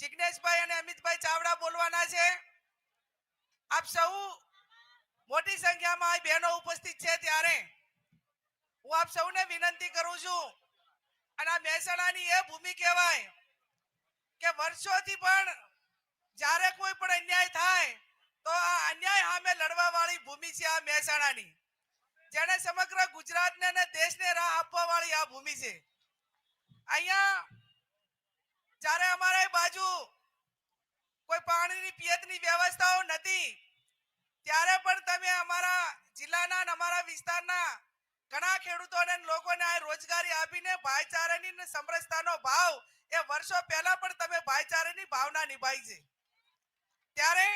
જિગ્નેશભાઈ અને અમિતભાઈ ચાવડા બોલવાના છે. આપ સૌ મોટી સંખ્યામાં આ બહેનો ઉપસ્થિત છે ત્યારે. હું આપ સૌને વિનંતી કરું છું, અને આ મહેસાણાની એ ભૂમિ કહેવાય કે વર્ષોથી પણ જ્યારે કોઈ પણ અન્યાય થાય, તો આ અન્યાય સામે લડવા વાળી ભૂમિ છે આ મહેસાણાની. જેને સમગ્ર ગુજરાતને અને દેશને રાહ આપવા વાળી આ ભૂમિ છે. અહીંયા જ્યારે અમારા બાજુ કોઈ પાણીની પિયતની વ્યવસ્થાઓ નથી, ત્યારે પણ તમે અમારા જિલ્લાના અને અમારા વિસ્તારના ઘણા ખેડૂતોને લોકોને આ રોજગારી આપીને ભાઈચારાની સમરસતાનો ભાવ એ વર્ષો પહેલા પણ તમે ભાઈચારાની ભાવના નિભાઈ છે. ત્યારે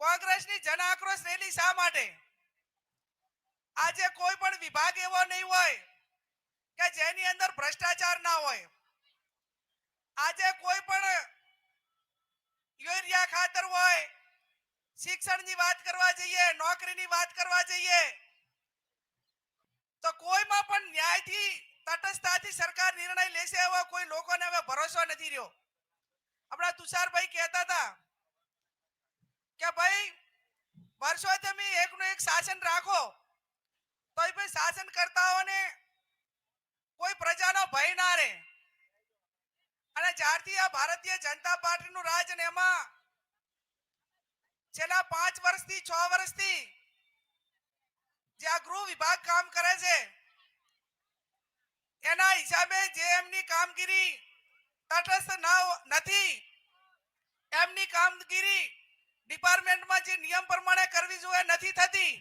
કોંગ્રેસની જન આક્રોશ રેલી શા માટે? આજે કોઈ પણ વિભાગ એવો નહીં હોય કે જેની અંદર ભ્રષ્ટાચાર ના હોય. આજે કોઈ પણ યુરિયા ખાતર હોય, શિક્ષણની વાત કરવા જઈએ, નોકરીની વાત કરવા જઈએ, તો કોઈમાં પણ ન્યાયથી તટસ્થતાથી સરકાર નિર્ણય લેશે એવો કોઈ લોકોને હવે ભરોસો નથી રહ્યો. આપણા તુષારભાઈ કહેતા હતા કે ભાઈ વર્ષો તમે એકનું એક શાસન રાખો, તોય ભાઈ શાસન કરતાઓને કોઈ પ્રજાનો ભય ના રહે. અને જ્યારથી ભારતીય જનતા પાર્ટીનું રાજ અને એમાં છેલ્લા પાંચ વર્ષથી, છ વર્ષથી જે આ ગૃહ વિભાગ કામ કરે છે, એના હિસાબે જે એમની કામગીરી તટસ્થ ના નથી, એમની કામગીરી ડિપાર્ટમેન્ટમાં જે નિયમ પ્રમાણે કરવી જોઈએ નથી થતી.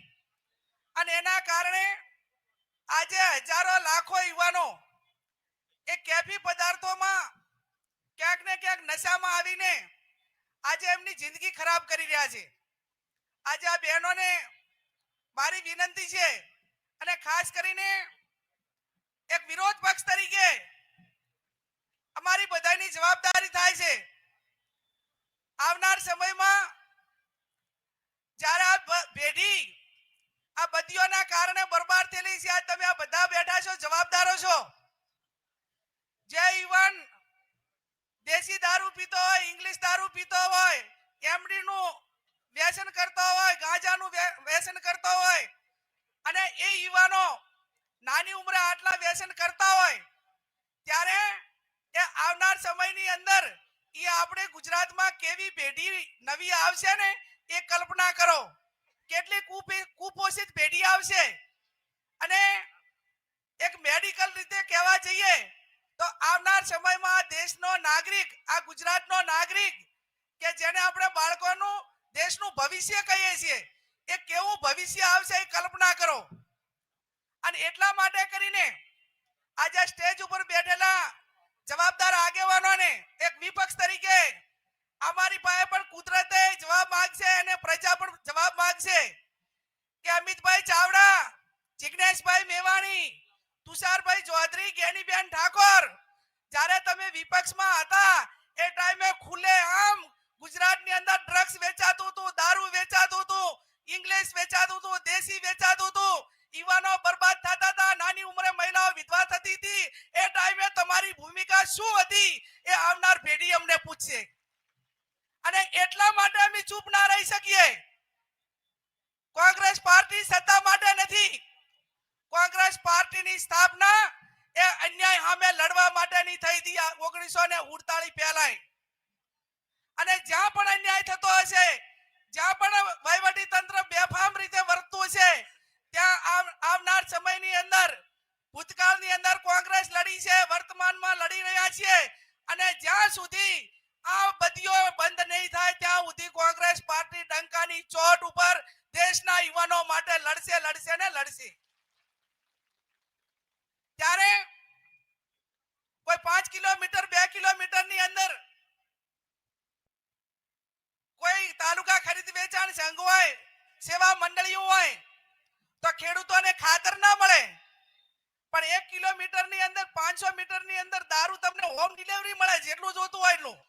અને એના કારણે આજે હજારો લાખો યુવાનો એ કેફી પદાર્થોમાં નશામાં આવીને આજે એમની જિંદગી ખરાબ કરી રહ્યા છે. આજે આ બહેનોને મારી વિનંતી છે અને ખાસ કરીને એક વિરોધ પક્ષ તરીકે અમારી બધાની જવાબદારી થાય છે. આવનાર સમયમાં જ્યારે આ પેઢી આ બધીઓના કારણે બરબાદ થયેલી છે તમે આ બધા બેઠા છો, જવાબદારો છો. જે યુવાન દેશી દારૂ પીતો હોય, ઇંગ્લિશ દારૂ પીતો હોય એમડી નું વ્યસન કરતો હોય, ગાંજાનું વ્ય- વ્યસન કરતો હોય, અને એ યુવાનો નાની ઉંમરે આટલા વ્યસન કરતા હોય, ત્યારે એ આવનાર સમયની અંદર એ આપણે ગુજરાતમાં કેવી પેઢી નવી આવશે ને, એ કલ્પના કરો. કેટલી કુપે- કુપોષિત પેઢી આવશે. અને એક મેડિકલ રીતે કહેવા જઈએ તો આવનાર સમયમાં દેશનો નાગરિક, આ ગુજરાતનો નાગરિક, કે જેને આપણે બાળકોનું, દેશનું ભવિષ્ય કહીએ છીએ, એ કેવું ભવિષ્ય આવશે એ કલ્પના કરો. અને એટલા માટે કરીને આજે સ્ટેજ ઉપર બેઠેલા જવાબદાર આગેવાનોને, એક વિપક્ષ તરીકે અમારી પાસે પણ કુદરતે જવાબ માંગશે અને પ્રજા પણ જવાબ માંગશે કે અમિતભાઈ ચાવડા, જિગ્નેશભાઈ મેવાણી તુષારભાઈ ચૌધરી, ગેનીબેન ઠાકોર, જ્યારે તમે વિપક્ષમાં હતા, એ ટાઈમે ખુલે આમ. ગુજરાતની અંદર ડ્રગ્સ વેચાતું હતું, દારૂ વેચાતું હતું ઇંગ્લિશ વેચાતું હતું, દેશી વેચાતું હતું. યુવાનો બરબાદ થતા હતા નાની ઉંમરે મહિલાઓ વિધવા થતી હતી એ ટાઈમે તમારી ભૂમિકા શું હતી એ આવનાર પેઢી અમને પૂછશે અને એટલા માટે અમે ચૂપ ના રહી શકીએ કોંગ્રેસ પાર્ટી સત્તા માટે નથી કોંગ્રેસ પાર્ટીની સ્થાપના એ અન્યાય સામે લડવા માટેની થઈ હતી ઓગણીસો ને પહેલાય. અને જ્યાં પણ અન્યાય થતો હશે, જ્યાં પણ વહીવટી તંત્ર બેફામ રીતે વર્તતું છે ત્યાં આવનાર સમયની અંદર, ભૂતકાળની અંદર કોંગ્રેસ લડી છે, વર્તમાનમાં લડી રહ્યા છીએ, અને જ્યાં સુધી આ બધીઓ બંધ નહીં થાય, ત્યાં સુધી કોંગ્રેસ પાર્ટી ડંકાની ચોટ ઉપર દેશના યુવાનો માટે લડશે લડશે ને લડશે. ત્યારે કોઈ પાંચ કિલોમીટર, બે કિલોમીટરની અંદર કોઈ તાલુકા ખરીદ વેચાણ સંઘ હોય, સેવા મંડળીઓ હોય, તો ખેડૂતોને ખાતર ના મળે. પણ એક કિલોમીટરની અંદર, પાંચસો મીટરની અંદર દારૂ તમને હોમ ડિલિવરી મળે, જેટલું જોતું હોય એટલું.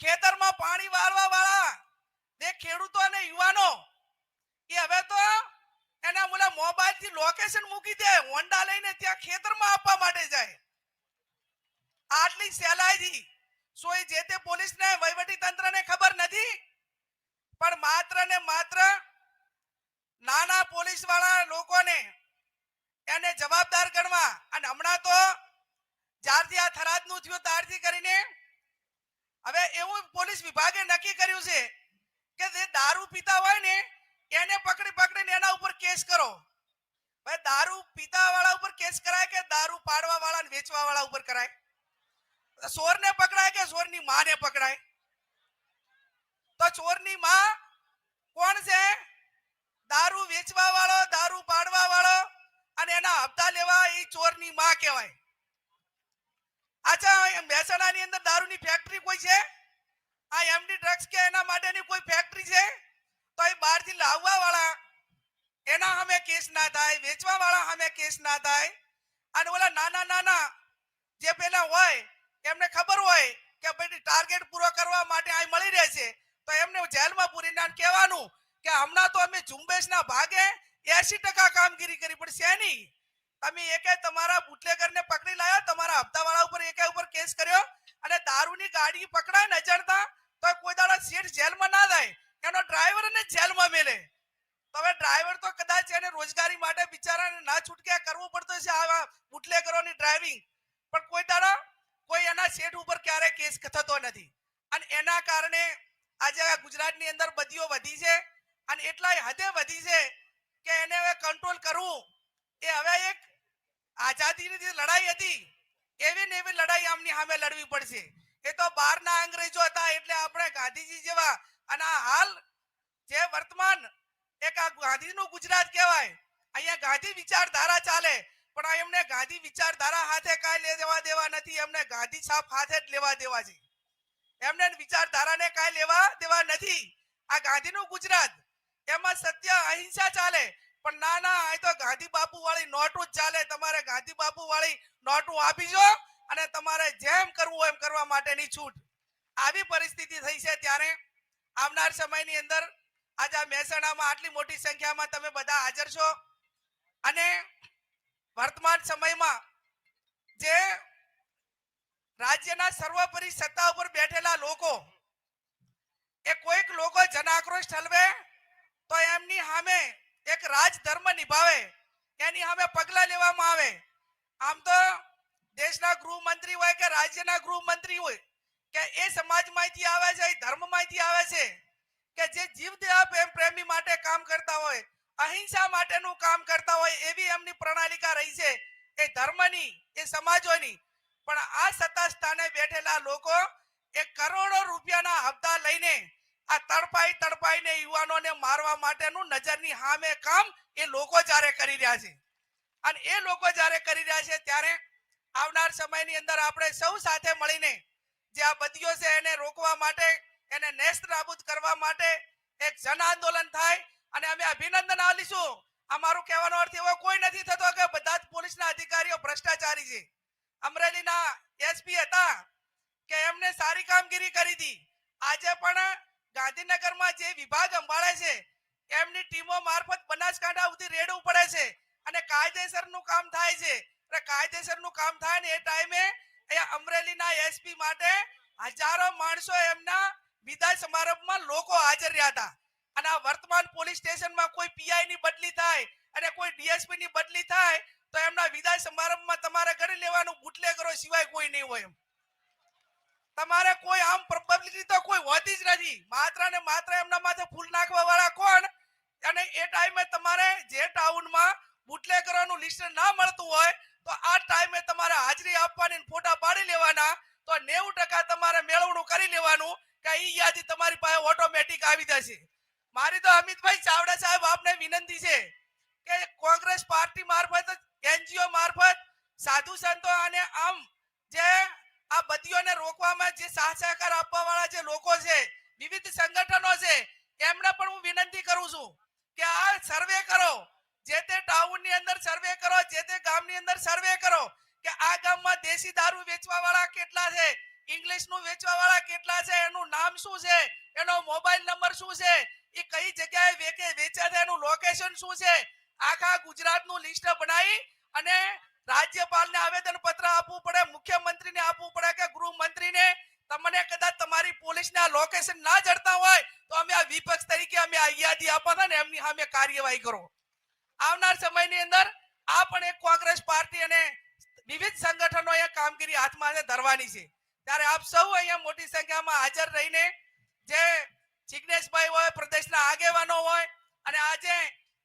ખેતરમાં પાણી વાળવા વાળા જે ખેડૂતો અને યુવાનો, એ હવે તો એના મોબાઈલથી લોકેશન મૂકી દે, હોન્ડા લઈને ત્યાં ખેતરમાં આપવા માટે જાય. આટલી સહેલાઈથી એ જે તે પોલીસને, વહીવટી તંત્રને ખબર નથી, પણ માત્ર ને માત્ર નાના પોલીસવાળા લોકોને એને જવાબદાર ગણવા અને હમણાં તો જ્યારથી આ થરાદનું થયું ત્યારથી કરીને હવે એવું પોલીસ વિભાગે નક્કી કર્યું છે કે જે દારૂ પીતા હોય ને, એને પકડી પકડીને એના ઉપર કેસ કરો. હવે દારૂ પીતા વાળા ઉપર કેસ કરાય કે દારૂ પાડવા વાળા વેચવા વાળા ઉપર કરાય? ચોરને પકડાય કે ચોરની માને પકડાય? તો ચોરની માં કોણ છે? દારૂ વેચવા વાળો દારૂ પાડવા વાળો અને એના હપ્તા લેવા એ ચોરની માં કહેવાય. અચ્છા મહેસાણાની અંદર દારૂની ફેક્ટરી કોઈ છે? આ એમડી ડ્રગ્સ કે એના માટેની કોઈ ફેક્ટરી છે? તો એ બહારથી લાવવા વાળા એના સામે કેસ ના થાય વેચવા વાળા સામે કેસ ના થાય. અને ઓલા નાના નાના જે પેલા હોય એમને ખબર હોય કે ભાઈ ટાર્ગેટ પૂરો કરવા માટે અહીં મળી રહે છે, તો એમને જેલમાં પૂરીને કહેવાનું કે હમણાં તો અમે ઝુંબેશના ભાગે એસી ટકા કામગીરી કરી, પણ શેની? તમે એકે તમારા બુટલેગરને પકડી લાયા, તમારા હપ્તાવાળા ઉપર એકે ઉપર કેસ કર્યો અને દારૂની ગાડી પકડાય ને અજાણતા, તો કોઈ દાડા સીટ જેલમાં ના જાય, એનો ડ્રાઈવર ને જેલમાં મેલે. તો હવે ડ્રાઈવર તો કદાચ એને રોજગારી માટે બિચારાને ના છૂટક્યા કરવું પડતું છે આવા બુટલેગરોની ડ્રાઇવિંગ પણ કોઈ દાડા કોઈ એના સેટ ઉપર ક્યારે કેસ થતો નથી. અને એના કારણે આજે ગુજરાતની અંદર બદીઓ વધી છે અને એટલાય હદે વધી છે કે એને હવે કંટ્રોલ કરવું એ હવે એક આઝાદીની જે લડાઈ હતી, એવી ને એવી લડાઈ આમની સામે લડવી પડશે. એ તો બહારના અંગ્રેજો હતા એટલે આપણે ગાંધીજી જેવા અને હાલ જે વર્તમાન એક આ ગાંધીનું ગુજરાત કહેવાય, અહીંયા ગાંધી વિચારધારા ચાલે પણ આ એમને ગાંધી વિચારધારા હાથે કાંઈ લે દેવા દેવા નથી, એમને ગાંધી છાપ હાથે જ લેવા દેવા છે. એમને વિચારધારાને કાંઈ લેવા દેવા નથી. આ ગાંધીનું ગુજરાત, એમાં સત્ય, અહિંસા ચાલે, પણ ના ના, આ તો ગાંધી બાપુ વાળી નોટું જ ચાલે. તમારે ગાંધી બાપુ વાળી નોટું આપીજો અને તમારે જેમ કરવું એમ કરવા માટેની છૂટ. આવી પરિસ્થિતિ થઈ છે ત્યારે આવનાર સમયની અંદર આજે મહેસાણામાં આટલી મોટી સંખ્યામાં તમે બધા હાજર છો. અને વર્તમાન સમયમાં જે રાજ્યના સર્વોપરી સત્તા ઉપર બેઠેલા લોકો, એ કોઈક લોકો જન આક્રોશ ઠલવે તો એમની સામે એક રાજધર્મ નિભાવે, એની સામે પગલા લેવામાં આવે. આમ તો દેશના ગૃહમંત્રી હોય કે રાજ્યના ગૃહમંત્રી હોય, કે એ સમાજમાંથી આવે છે, એ ધર્મમાંથી આવે છે, કે જે જીવ દયા પ્રેમ પ્રેમી માટે કામ કરતા હોય અહિંસા માટેનું કામ કરતા હોય એવી એમની પ્રણાલિકા રહી છે. એ ધર્મની, એ સમાજોની. પણ આ સત્તા સ્થાને બેઠેલા લોકો એ કરોડો રૂપિયાના હપ્તા લઈને આ તડપાઈ તડપાઈને યુવાનોને મારવા માટેનું નજરની સામે કામ એ લોકો જ્યારે કરી રહ્યા છે. અને એ લોકો જ્યારે કરી રહ્યા છે ત્યારે આવનાર સમયની અંદર આપણે સૌ સાથે મળીને જે આ બદીઓ છે એને રોકવા માટે, એને નેસ્ત નાબૂદ કરવા માટે એક જન આંદોલન થાય અને અમે અભિનંદન આપીશું. અમારું કહેવાનો અર્થ એવો કોઈ નથી થતો કે બધા જ પોલીસના અધિકારીઓ ભ્રષ્ટાચારી છે. અમરેલીના એસપી હતા કે એમને સારી કામગીરી કરી હતી. આજે પણ ગાંધીનગરમાં જે વિભાગ સંભાળે છે, એમની ટીમો મારફત બનાસકાંઠા સુધી રેડવું પડે છે અને કાયદેસરનું કામ થાય છે. એટલે કાયદેસરનું કામ થાય ને એ ટાઈમે અહીંયા અમરેલીના એસપી માટે હજારો માણસો એમના વિદાય સમારંભમાં લોકો હાજર રહ્યા હતા. અને આ વર્તમાન પોલીસ સ્ટેશનમાં કોઈ પીઆઈ ની બદલી થાય અને કોઈ ડીએસપી ની બદલી થાય, તો એમના વિદાય સમારંભમાં તમારે કરી લેવાનું બુટલેગરો સિવાય કોઈ નહીં હોય એમ. તમારે કોઈ આમ પબ્લિક તો કોઈ હોતી જ નથી. માત્ર ને માત્ર એમના માથે ફૂલ નાખવા વાળા કોણ? અને એ ટાઈમે તમારે જે ટાઉનમાં બુટલેગરોનું લિસ્ટ ના મળતું હોય, તો આ ટાઈમે તમારે હાજરી આપવાની ફોટા પાડી લેવાના, તો નેવું ટકા તમારે મેળવણું કરી લેવાનું કે એ યાદી તમારી પાસે ઓટોમેટિક આવી જશે. મારી તો અમિતભાઈ ચાવડા સાહેબ આપને વિનંતી છે કે કોંગ્રેસ પાર્ટી મારફત, એનજીઓ મારફત, સાધુ સંતો અને આમ જે આ બધીઓને રોકવામાં જે સાથ સહકાર આપવા વાળા જે લોકો છે, વિવિધ સંગઠનો છે, એમને પણ હું વિનંતી કરું છું કે આ સર્વે કરો, જે તે ટાઉનની અંદર સર્વે કરો, જે તે ગામની અંદર સર્વે કરો, કે આ ગામમાં દેશી દારૂ વેચવા વાળા કેટલા છે ઇંગ્લિશનું વેચવા વાળા કેટલા છે, એનું નામ શું છે, એનો મોબાઈલ નંબર શું છે એ કઈ જગ્યાએ વેચે વેચે છે એનું લોકેશન શું છે? આખા ગુજરાતનું લિસ્ટ બનાવી અને રાજ્યપાલને આવેદન પત્ર આપવું પડે, મુખ્યમંત્રીને આપવું પડે કે ગૃહમંત્રીને. તમને કદાચ તમારી પોલીસના લોકેશન ના જડતા હોય, તો અમે આ વિપક્ષ તરીકે અમે આ યાદી આપવાના ને, એમની સામે કાર્યવાહી કરો. આવનાર સમયની અંદર આ પણ એક કોંગ્રેસ પાર્ટી અને વિવિધ સંગઠનો એ કામગીરી હાથમાં ધરવાની છે. ત્યારે આપ સૌ અહીંયા મોટી સંખ્યામાં હાજર રહીને જે જિજ્ઞેશભાઈ હોય, પ્રદેશના આગેવાનો હોય અને આજે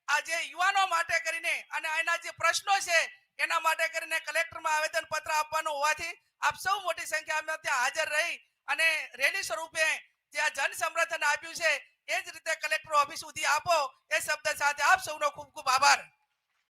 આજે યુવાનો માટે કરીને અને એના જે પ્રશ્નો છે, એના માટે કરીને કલેક્ટરમાં આવેદન પત્ર આપવાનું હોવાથી આપ સૌ મોટી સંખ્યામાં ત્યાં હાજર રહી અને રેલી સ્વરૂપે જે આ જન સમર્થન આપ્યું છે, એ જ રીતે કલેક્ટર ઓફિસ સુધી આપો, એ શબ્દ સાથે આપ સૌનો ખૂબ ખૂબ આભાર.